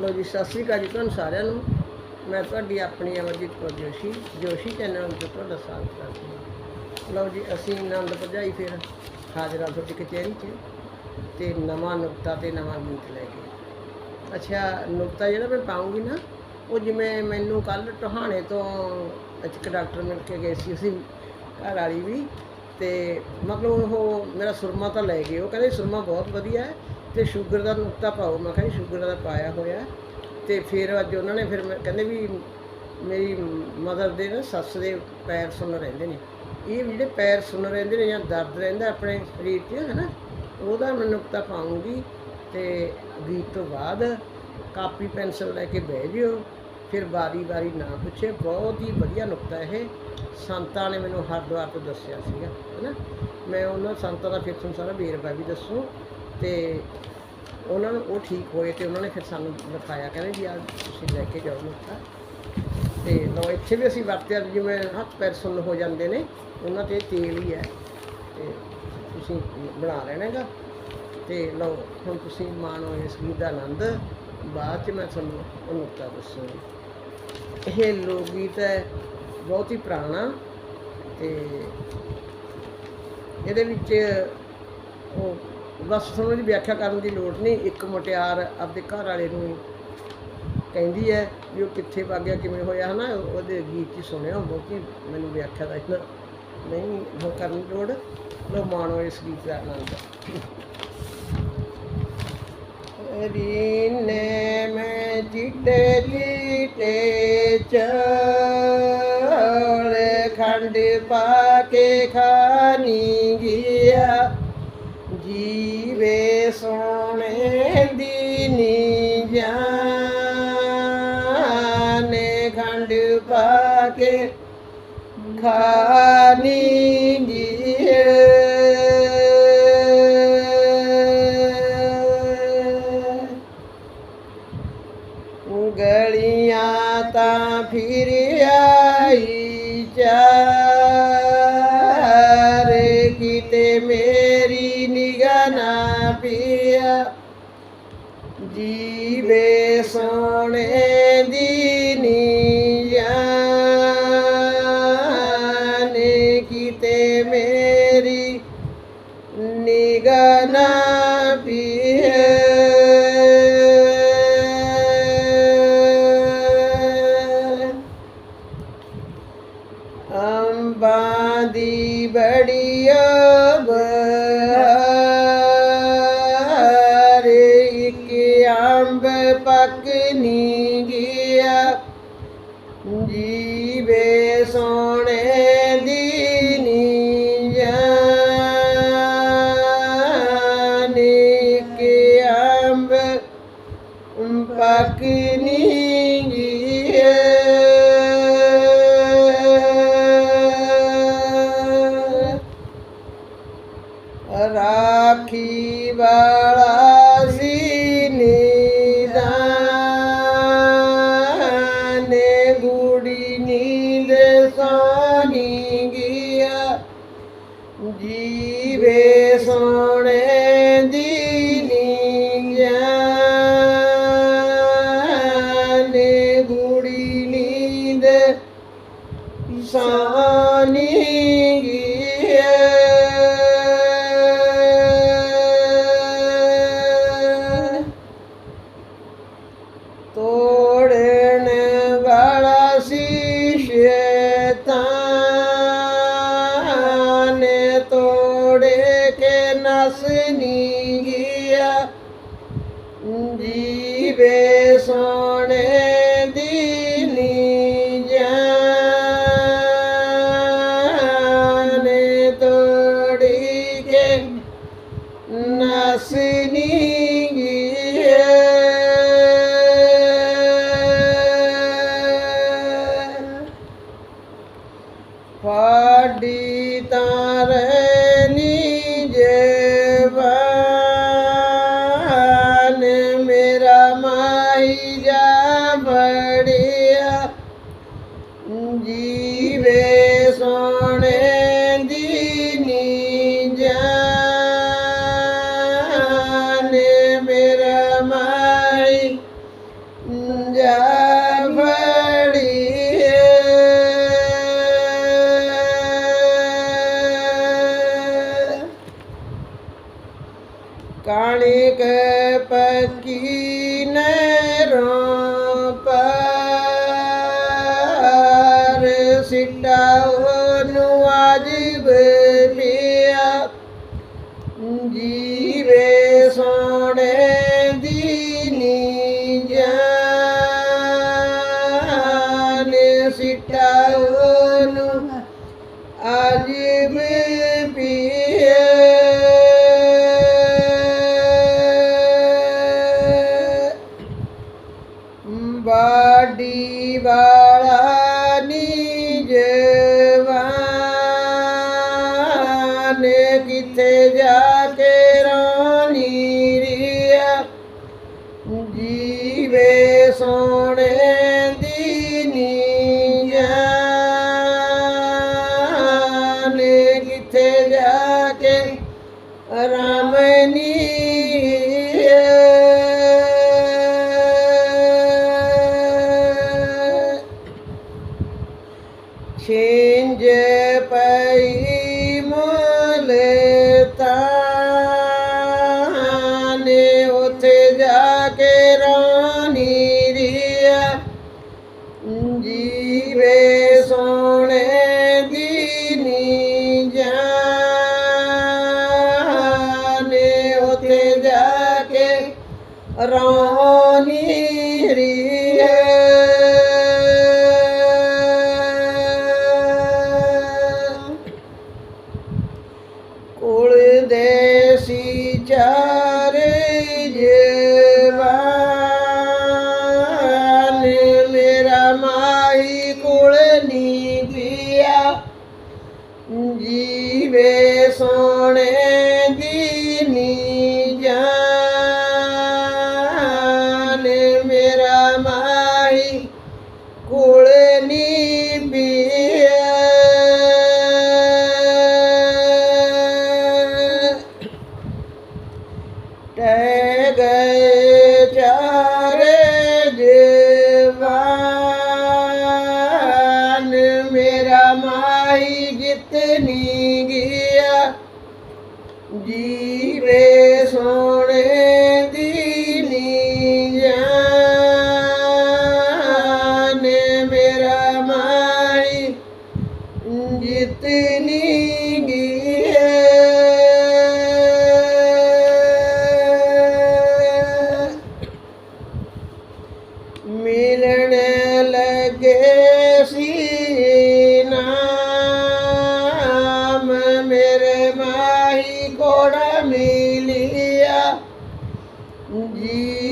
ਲੋ ਜੀ, ਸਤਿ ਸ੍ਰੀ ਅਕਾਲ ਜੀ ਤੁਹਾਨੂੰ ਸਾਰਿਆਂ ਨੂੰ। ਮੈਂ ਤੁਹਾਡੀ ਆਪਣੀ ਅਮਰਜੀਤ ਕੌਰ ਜੋਸ਼ੀ ਜੋਸ਼ੀ ਚੈਨਲ ਤੋਂ ਤੁਹਾਡਾ ਸਵਾਗਤ ਕਰਦੀ ਹਾਂ। ਲਓ ਜੀ, ਅਸੀਂ ਆਨੰਦ ਭਜਾਈ ਫਿਰ ਹਾਜ਼ਰਾਂ ਤੁਹਾਡੀ ਕਚਹਿਰੀ 'ਚ ਤੇ ਨਵਾਂ ਨੁਕਤਾ ਤੇ ਨਵਾਂ ਗੀਤ ਲੈ ਕੇ। ਅੱਛਾ, ਨੁਕਤਾ ਜਿਹੜਾ ਮੈਂ ਪਾਉਂਗੀ ਨਾ, ਉਹ ਜਿਵੇਂ ਮੈਨੂੰ ਕੱਲ ਟਹਾਣੇ ਤੋਂ ਇੱਕ ਡਾਕਟਰ ਮਿਲ ਕੇ ਗਏ ਸੀ ਅਸੀਂ, ਘਰ ਵਾਲੀ ਵੀ, ਤੇ ਮਤਲਬ ਉਹ ਮੇਰਾ ਸੁਰਮਾ ਤਾਂ ਲੈ ਗਏ। ਉਹ ਕਹਿੰਦੇ ਸੁਰਮਾ ਬਹੁਤ ਵਧੀਆ ਹੈ ਤੇ ਸ਼ੂਗਰ ਦਾ ਨੁਕਤਾ ਪਾਓ। ਮੈਂ ਕਿਹਾ ਜੀ, ਸ਼ੂਗਰ ਦਾ ਪਾਇਆ ਹੋਇਆ ਹੈ। ਤੇ ਫਿਰ ਅੱਜ ਉਹਨਾਂ ਨੇ ਫਿਰ ਮੈਂ- ਕਹਿੰਦੇ ਵੀ ਮੇਰੀ ਮਦਰ ਦੇ ਨਾ ਸੱਸ ਦੇ ਪੈਰ ਸੁੰਨ ਰਹਿੰਦੇ ਨੇ। ਇਹ ਜਿਹੜੇ ਪੈਰ ਸੁੰਨ ਰਹਿੰਦੇ ਨੇ ਜਾਂ ਦਰਦ ਰਹਿੰਦਾ ਆਪਣੇ ਸਰੀਰ 'ਚ, ਹੈ ਨਾ? ਉਹਦਾ ਮੈਂ ਨੁਕਤਾ ਪਾਉਂਗੀ ਤੇ ਗੀਤ ਤੋਂ ਬਾਅਦ ਕਾਪੀ, ਪੈਨਸਲ ਲੈ ਕੇ ਬਹਿ ਜਿਓ। ਫਿਰ ਵਾਰੀ-ਵਾਰੀ ਨਾ ਪੁੱਛੇ। ਬਹੁਤ ਹੀ ਵਧੀਆ ਨੁਕਤਾ ਇਹ। ਸੰਤਾਂ ਨੇ ਮੈਨੂੰ ਹਰਿਦੁਆਰ ਤੋਂ ਦੱਸਿਆ ਸੀਗਾ ਹੈਨਾ ਮੈਂ ਉਹਨਾਂ ਸੰਤਾਂ ਦਾ ਫਿਰ ਤੁਹਾਨੂੰ ਸਾਰਾ ਵੇਰਵਾ ਵੀ ਦੱਸੂ। ਤੇ ਉਹਨਾਂ ਨੂੰ ਉਹ ਠੀਕ ਹੋਏ ਤੇ ਉਹਨਾਂ ਨੇ ਫਿਰ ਸਾਨੂੰ ਲਿਖਾਇਆ ਕਹਿੰਦੇ ਜੀ ਆ ਤੁਸੀਂ ਲੈ ਕੇ ਜਾਓ ਨੁਕਤਾ ਤੇ ਲੋ ਇੱਥੇ ਵੀ ਅਸੀਂ ਵਰਤਿਆ, ਜਿਵੇਂ ਹੱਥ ਪੈਰ ਸੁੰਨ ਹੋ ਜਾਂਦੇ ਨੇ, ਉਹਨਾਂ ਤੇ ਤੇਲ ਹੀ ਹੈ। ਤੇ ਤੁਸੀਂ ਬਣਾ ਲੈਣਾ ਹੈਗਾ। ਤੇ ਲਓ, ਹੁਣ ਤੁਸੀਂ ਮਾਣੋ ਇਸ ਗੀਤ ਦਾ ਆਨੰਦ। ਬਾਅਦ ਚ ਮੈਂ ਤੁਹਾਨੂੰ ਉਹ ਨੁਕਤਾ ਦੱਸੂਗੀ ਇਹ ਲੋਕ ਗੀਤ ਹੈ, ਬਹੁਤ ਹੀ ਪੁਰਾਣਾ। ਤੇ ਇਹਦੇ ਵਿੱਚ ਉਹ ਬਸ ਤੁਹਾਨੂੰ ਇਹਦੀ ਵਿਆਖਿਆ ਕਰਨ ਦੀ ਲੋੜ ਨਹੀਂ। ਇੱਕ ਮੁਟਿਆਰ ਆਪਦੇ ਘਰ ਵਾਲੇ ਨੂੰ ਕਹਿੰਦੀ ਹੈ ਵੀ ਉਹ ਕਿੱਥੇ ਵਗ ਗਿਆ, ਕਿਵੇਂ ਹੋਇਆ, ਹਨਾ? ਉਹਦੇ ਗੀਤ 'ਚ ਸੁਣਿਆ ਬਹੁਤੀ ਮੈਨੂੰ ਵਿਆਖਿਆ ਦਾ ਇਹਨਾਂ ਨਹੀਂ, ਉਹ ਕਰਨ ਦੀ ਲੋੜ। ਲੋ ਮਾਣੋ ਇਸ ਗੀਤ ਦਾ ਆਨੰਦ। ਰੀਨੇ ਮੈਂ ਚਿੱਟੇ ਚਿੱਟੇ ਚੋਲੇ ਖੰਡ ਪਾ ਕੇ ਖਾਨੀ ਗਿਆ। ਜੀਵੇ ਸੋਹਣੇ ਦੀ ਨੀ ਜਾਨੇ ਖੰਡ ਪਾ ਕੇ ਖਾਨੀ gie ਗਲੀਆਂ ਤਾਂ ਫਿਰ ਆਈ ਪੱਕ ਨੀ ਗਿਆ ਰਾਖੀ ਵਾਲਾ ਸੀ ਨੀਦਾਨੇ ਗੂੜੀ ਨੀਂਦ ਸਾਨੀ ਗਿਆ। ਜੀਵੇ ਸੋਹਣੇ Mm, yeah. ಯಾಕೆ E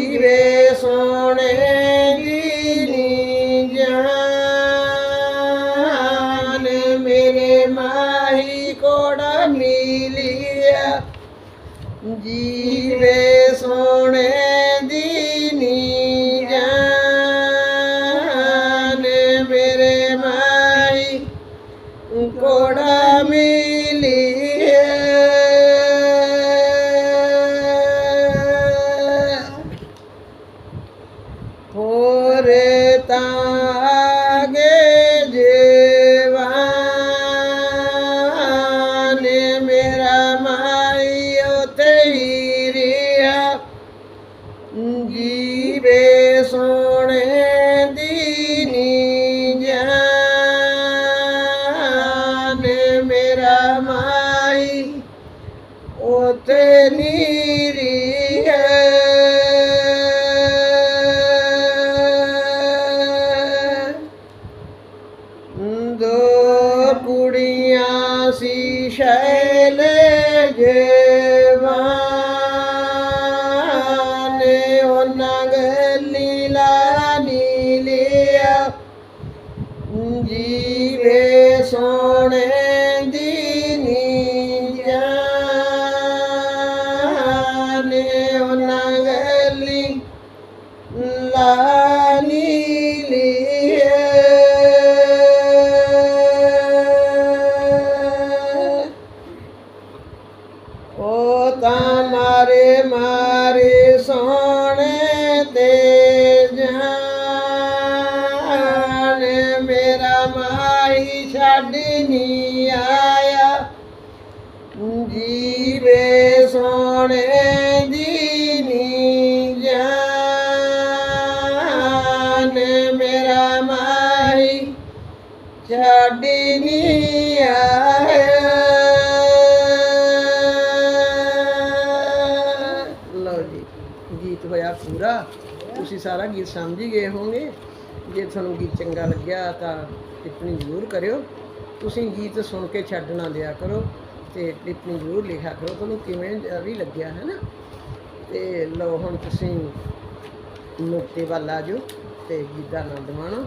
ਉੱਤੇ ਨੀਰੀ ਹੈ। ਦੋ ਕੁੜੀਆਂ ਸੀ ਸ਼ੈਲੇ ਜਵਾਨੇ, ਉਹਨਾਂ ਗੱਲੀ ਲਾ ਨੀ ਲਿਆ। ਜੀਵੇ ਸੋਹਣੇ ਨਹੀਂ ਆਇਆ। ਜੀਵੇ ਸੋਨੇ ਦੀ ਨੀ ਮੇਰਾ ਮਾਈ ਛੱਡ ਲਓ ਜੀ, ਗੀਤ ਹੋਇਆ ਪੂਰਾ। ਤੁਸੀਂ ਸਾਰਾ ਗੀਤ ਸਮਝ ਗਏ ਹੋਗੇ ਜੇ ਤੁਹਾਨੂੰ ਗੀਤ ਚੰਗਾ ਲੱਗਿਆ ਤਾਂ ਟਿੱਪਣੀ ਜ਼ਰੂਰ ਕਰਿਓ। ਤੁਸੀਂ ਗੀਤ ਸੁਣ ਕੇ ਛੱਡ ਨਾ ਦਿਆ ਕਰੋ ਤੇ ਟਿੱਪਣੀ ਜ਼ਰੂਰ ਲਿਖਿਆ ਕਰੋ, ਤੁਹਾਨੂੰ ਕਿਵੇਂ ਵੀ ਲੱਗਿਆ ਹੈ ਨਾ ਤੇ ਲਓ ਹੁਣ ਤੁਸੀਂ ਨੁਕਤੇ ਵੱਲ ਆ ਜਾਓ ਤੇ ਗੀਤ ਦਾ ਆਨੰਦ ਮਾਣੋ।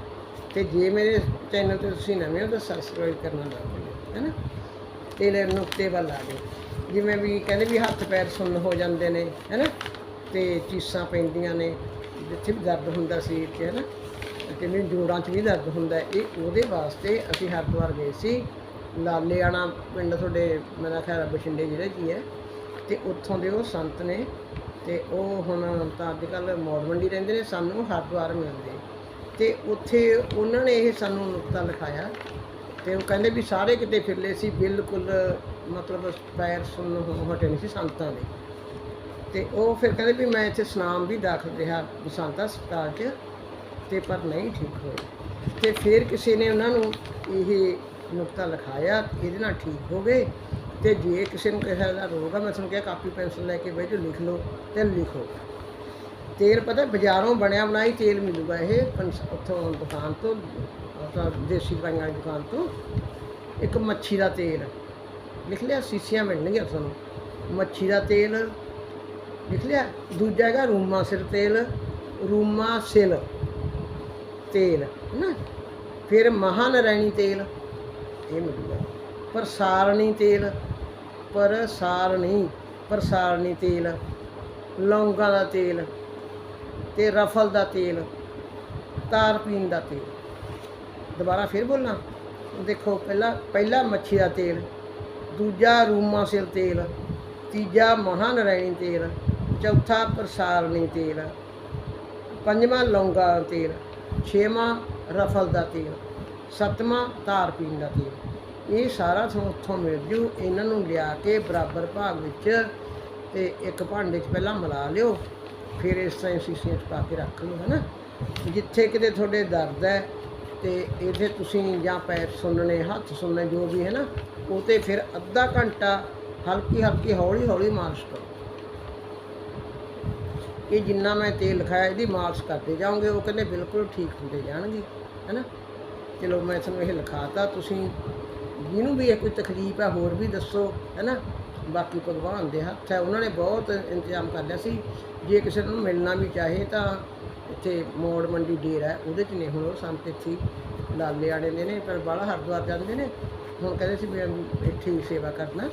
ਤੇ ਜੇ ਮੇਰੇ ਚੈਨਲ ਤੇ ਤੁਸੀਂ ਨਵੇਂ ਹੋ ਤਾਂ ਸਬਸਕ੍ਰਾਈਬ ਕਰਨਾ ਨਾ ਭੁੱਲਿਓ ਹੈ ਨਾ ਤੇ ਲੈ ਨੁਕਤੇ ਵੱਲ ਆ ਜਾਓ। ਜਿਵੇਂ ਵੀ ਕਹਿੰਦੇ ਵੀ ਹੱਥ ਪੈਰ ਸੁੰਨ ਹੋ ਜਾਂਦੇ ਨੇ ਹੈ ਨਾ ਤੇ ਚੀਸਾਂ ਪੈਂਦੀਆਂ ਨੇ, ਜਿੱਥੇ ਵੀ ਦਰਦ ਹੁੰਦਾ ਸੀ 'ਚ ਹੈ ਨਾ ਕਿੰਨੇ ਜੋੜਾਂ 'ਚ ਵੀ ਦਰਦ ਹੁੰਦਾ ਹੈ। ਇਹ ਉਹਦੇ ਵਾਸਤੇ ਅਸੀਂ ਹਰਿਦੁਆਰ ਗਏ ਸੀ। ਲਾਲੇਆਣਾ ਪਿੰਡ ਤੁਹਾਡੇ ਮੇਰਾ ਖਿਆਲ ਬਠਿੰਡੇ ਜ਼ਿਲ੍ਹੇ 'ਚ ਹੀ ਹੈ। ਤੇ ਉੱਥੋਂ ਦੇ ਉਹ ਸੰਤ ਨੇ ਤੇ ਉਹ ਹੁਣ ਤਾਂ ਅੱਜ ਕੱਲ੍ਹ ਮੌੜ ਰਹਿੰਦੇ ਨੇ, ਸਾਨੂੰ ਹਰਿਦੁਆਰ ਮਿਲਦੇ। ਤੇ ਉੱਥੇ ਉਹਨਾਂ ਨੇ ਇਹ ਸਾਨੂੰ ਨੁਕਤਾ ਲਿਖਾਇਆ ਤੇ ਉਹ ਕਹਿੰਦੇ ਵੀ ਸਾਰੇ ਕਿਤੇ ਫਿਰਲੇ ਸੀ, ਬਿਲਕੁਲ ਮਤਲਬ ਪੈਰ ਸੁੰਨ ਹੋ ਹਟੇ ਨਹੀਂ ਸੀ ਸੰਤਾਂ ਦੇ। ਤੇ ਉਹ ਫਿਰ ਕਹਿੰਦੇ ਵੀ ਮੈਂ ਇੱਥੇ ਸੁਨਾਮ ਵੀ ਦਾਖਲ ਰਿਹਾ ਬਸੰਤ ਹਸਪਤਾਲ 'ਚ ਤੇ ਪਰ ਨਹੀਂ ਠੀਕ ਹੋਏ। ਤੇ ਫਿਰ ਕਿਸੇ ਨੇ ਉਹਨਾਂ ਨੂੰ ਇਹ ਨੁਕਤਾ ਲਿਖਾਇਆ, ਇਹਦੇ ਨਾਲ ਠੀਕ ਹੋ ਗਏ। ਤੇ ਜੇ ਕਿਸੇ ਨੂੰ ਕਿਸੇ ਦਾ ਰੋਗ ਆ, ਮੈਂ ਤੁਹਾਨੂੰ ਕਿਹਾ ਕਾਪੀ ਪੈਨਸਲ ਲੈ ਕੇ ਬਹਿ ਜਾਓ, ਲਿਖ ਲਓ ਤੇ ਲਿਖੋ। ਤੇਲ ਪਤਾ ਬਾਜ਼ਾਰੋਂ ਬਣਿਆ ਬਣਾਈ ਤੇਲ ਮਿਲੂਗਾ ਇਹ, ਪੰਸ- ਉੱਥੋਂ ਦੁਕਾਨ ਤੋਂ, ਆਪਣਾ ਦੇਸੀ ਦਵਾਈਆਂ ਵਾਲੀ ਦੁਕਾਨ ਤੋਂ। ਇੱਕ ਮੱਛੀ ਦਾ ਤੇਲ। ਲਿਖ ਲਿਆ, ਸੀਸੀਆਂ ਮਿਲਣਗੀਆਂ ਤੁਹਾਨੂੰ। ਮੱਛੀ ਦਾ ਤੇਲ। ਲਿਖ ਲਿਆ, ਦੂਜਾ ਹੈਗਾ ਰੂਮਾ ਸਿਰ ਤੇਲ, ਰੂਮਾ ਸਿਲ। ਤੇਲ ਨਾ ਫਿਰ ਮਹਾਨਰੈਣੀ ਤੇਲ, ਇਹ ਮਿਲੂਗਾ ਪ੍ਰਸਾਰਣੀ ਤੇਲ ਪ੍ਰਸਾਰਣੀ ਪ੍ਰਸਾਰਣੀ ਤੇਲ, ਲੌਂਗਾਂ ਦਾ ਤੇਲ ਤੇ ਰਫਲ ਦਾ ਤੇਲ ਤਾਰਪੀਨ ਦਾ ਤੇਲ। ਦੁਬਾਰਾ ਫਿਰ ਬੋਲਣਾ। ਦੇਖੋ, ਪਹਿਲਾ ਪਹਿਲਾ ਮੱਛੀ ਦਾ ਤੇਲ, ਦੂਜਾ ਰੂਮਾ ਸਿਰ ਤੇਲ, ਤੀਜਾ ਮਹਾਨਰੈਣੀ ਤੇਲ, ਚੌਥਾ ਪ੍ਰਸਾਰਣੀ ਤੇਲ, ਪੰਜਵਾਂ ਲੌਂਗਾ ਦਾ ਤੇਲ। ਛੇਵਾਂ ਰਫਲ ਦਾ ਤੇਲ ਸੱਤਵਾਂ ਤਾਰ ਪੀਣ ਦਾ ਤੇਲ ਇਹ ਸਾਰਾ ਤੁਹਾਨੂੰ ਉੱਥੋਂ ਮਿਲ ਜੂ, ਇਹਨਾਂ ਨੂੰ ਲਿਆ ਕੇ ਬਰਾਬਰ ਭਾਗ ਵਿੱਚ ਤੇ ਇੱਕ ਭਾਂਡੇ 'ਚ ਪਹਿਲਾਂ ਮਿਲਾ ਲਿਓ, ਫਿਰ ਇਸ ਤਰ੍ਹਾਂ ਹੀ ਸ਼ੀਸ਼ੀਆਂ 'ਚ ਪਾ ਕੇ ਰੱਖ ਲਓ ਹੈ ਨਾ ਜਿੱਥੇ ਕਿਤੇ ਤੁਹਾਡੇ ਦਰਦ ਹੈ ਤੇ ਇਹਦੇ ਤੁਸੀਂ ਜਾਂ ਪੈਰ ਸੁੰਨਣੇ, ਹੱਥ ਸੁੰਨਣੇ, ਜੋ ਵੀ ਹੈ ਨਾ, ਉਹ ਤੇ ਫਿਰ ਅੱਧਾ ਘੰਟਾ ਹਲਕੀ ਹਲਕੀ ਹੌਲੀ ਹੌਲੀ ਮਾਲਿਸ਼ ਕਰੋ। ਇਹ ਜਿੰਨਾ ਮੈਂ ਤੇਲ ਲਿਖਾਇਆ ਇਹਦੀ ਮਾਲਿਸ਼ ਕਰਦੇ ਜਾਓਗੇ, ਉਹ ਕਹਿੰਦੇ ਬਿਲਕੁਲ ਠੀਕ ਹੁੰਦੇ ਜਾਣਗੇ, ਹੈਨਾ? ਚਲੋ ਮੈਂ ਤੁਹਾਨੂੰ ਇਹ ਲਿਖਾਤਾ, ਤੁਸੀਂ ਜਿਹਨੂੰ ਵੀ ਇਹ ਕੋਈ ਤਕਲੀਫ ਹੈ ਹੋਰ ਵੀ ਦੱਸੋ, ਹੈਨਾ? ਬਾਕੀ ਭਗਵਾਨ ਦੇ ਹੱਥ ਹੈ, ਉਹਨਾਂ ਨੇ ਬਹੁਤ ਇੰਤਜ਼ਾਮ ਕਰ ਲਿਆ ਸੀ। ਜੇ ਕਿਸੇ ਨੂੰ ਮਿਲਣਾ ਵੀ ਚਾਹੇ ਤਾਂ ਇੱਥੇ ਮੋੜ ਮੰਡੀ ਡੇਰਾ ਹੈ, ਉਹਦੇ 'ਚ ਨੇ, ਹੁਣ ਉਹ ਸੰਤ ਇੱਥੇ ਲਾਲੇ ਆੜੇ ਦੇ ਨੇ, ਪਰ ਬਾਲਾ ਹਰਿਦੁਆਰ ਜਾਂਦੇ ਨੇ। ਹੁਣ ਕਹਿੰਦੇ ਸੀ ਵੀ ਅਸੀਂ ਇੱਥੇ ਹੀ ਸੇਵਾ ਕਰਨਾ।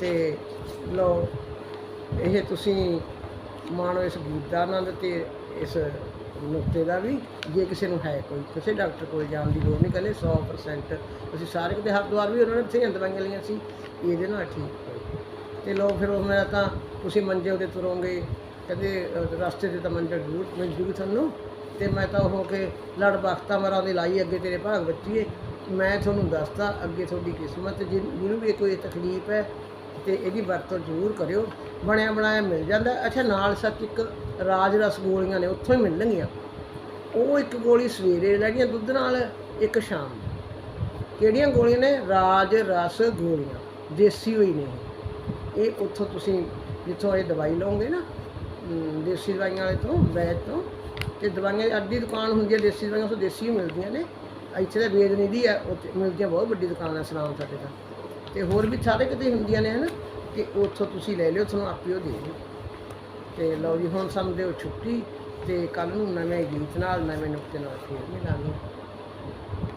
ਤੇ ਲੋ ਇਹ ਤੁਸੀਂ ਮਾਣੋ ਇਸ ਗੀਤ ਦਾ ਆਨੰਦ ਤੇ ਇਸ ਨੁਕਤੇ ਦਾ ਵੀ, ਜੇ ਕਿਸੇ ਨੂੰ ਹੈ ਕੋਈ, ਕਿਸੇ ਡਾਕਟਰ ਕੋਲ ਜਾਣ ਦੀ ਲੋੜ ਨਹੀਂ, ਕਹਿੰਦੇ 100% ਅਸੀਂ ਸਾਰੇ ਕਿਤੇ ਹਰਿਦੁਆਰ ਵੀ ਉਹਨਾਂ ਨੇ ਬਥੇਰੀਆਂ ਦਵਾਈਆਂ ਲਈਆਂ ਸੀ, ਇਹਦੇ ਨਾਲ ਠੀਕ ਹੋਏ ਤੇ ਲੋ ਫਿਰ ਉਹ ਮੇਰਾ ਤਾਂ ਤੁਸੀਂ ਮੰਜੇ ਉਹਦੇ ਤੁਰੋਗੇ, ਕਹਿੰਦੇ ਰਸਤੇ ਤੇ ਤਾਂ ਮੰਜਾ ਜ਼ਰੂਰ ਮਿਲ ਜੂਗੀ ਤੁਹਾਨੂੰ। ਤੇ ਮੈਂ ਤਾਂ ਉਹ ਕੇ ਲੜ ਬਖਤਾ ਮਰਾਂ ਦੇ ਲਾਈ ਅੱਗੇ ਤੇਰੇ ਭਾਗ ਬੱਚੀਏ। ਮੈਂ ਤੁਹਾਨੂੰ ਦੱਸਦਾ ਅੱਗੇ ਤੁਹਾਡੀ ਕਿਸਮਤ, ਜਿਨ- ਜਿਹਨੂੰ ਵੀ ਕੋਈ ਤਕਲੀਫ ਹੈ ਤੇ ਇਹਦੀ ਵਰਤੋਂ ਜ਼ਰੂਰ ਕਰਿਓ। ਬਣਿਆ ਬਣਾਇਆ ਮਿਲ ਜਾਂਦਾ। ਅੱਛਾ, ਨਾਲ ਸੱਚ ਇੱਕ ਰਾਜ ਰਸ ਗੋਲੀਆਂ ਨੇ, ਉੱਥੋਂ ਹੀ ਮਿਲਣਗੀਆਂ। ਉਹ ਇੱਕ ਗੋਲੀ ਸਵੇਰੇ ਲੈਣੀਆਂ ਦੁੱਧ ਨਾਲ ਇੱਕ ਸ਼ਾਮ ਕਿਹੜੀਆਂ ਗੋਲੀਆਂ ਨੇ? ਰਾਜ ਰਸ ਗੋਲੀਆਂ, ਦੇਸੀ ਹੋਈ ਨੇ ਇਹ। ਉੱਥੋਂ ਤੁਸੀਂ ਜਿੱਥੋਂ ਇਹ ਦਵਾਈ ਲਓਗੇ ਨਾ ਦੇਸੀ ਦਵਾਈਆਂ ਵਾਲੇ ਤੋਂ ਵੈਦ ਤੋਂ, ਤੇ ਦਵਾਈਆਂ ਅੱਧੀ ਦੁਕਾਨ ਹੁੰਦੀ ਹੈ, ਦੇਸੀ ਦਵਾਈਆਂ ਤੋਂ ਦੇਸੀ ਮਿਲਦੀਆਂ ਨੇ। ਇੱਥੇ ਤਾਂ ਵੇਦ ਨਿਧੀ ਹੈ, ਉੱਥੇ ਮਿਲਦੀਆਂ ਬਹੁਤ ਵੱਡੀ ਦੁਕਾਨ ਹੈ ਸਨਾਮ ਸਾਡੇ ਤਾਂ। ਤੇ ਹੋਰ ਵੀ ਸਾਰੇ ਕਿਤੇ ਹੁੰਦੀਆਂ ਨੇ ਹਨਾ, ਤੇ ਉੱਥੋਂ ਤੁਸੀਂ ਲੈ ਲਿਓ, ਤੁਹਾਨੂੰ ਆਪੇ ਉਹ ਦੇ ਦਿਓ। ਤੇ ਲਓ ਜੀ, ਹੁਣ ਸਾਨੂੰ ਦਿਓ ਛੁੱਟੀ, ਤੇ ਕੱਲ ਨੂੰ ਨਵੇਂ ਗੀਤ ਨਾਲ ਨਵੇਂ ਨੁਕਤੇ ਨਾਲ ਫੇਰ ਮਿਲਾਂਗੇ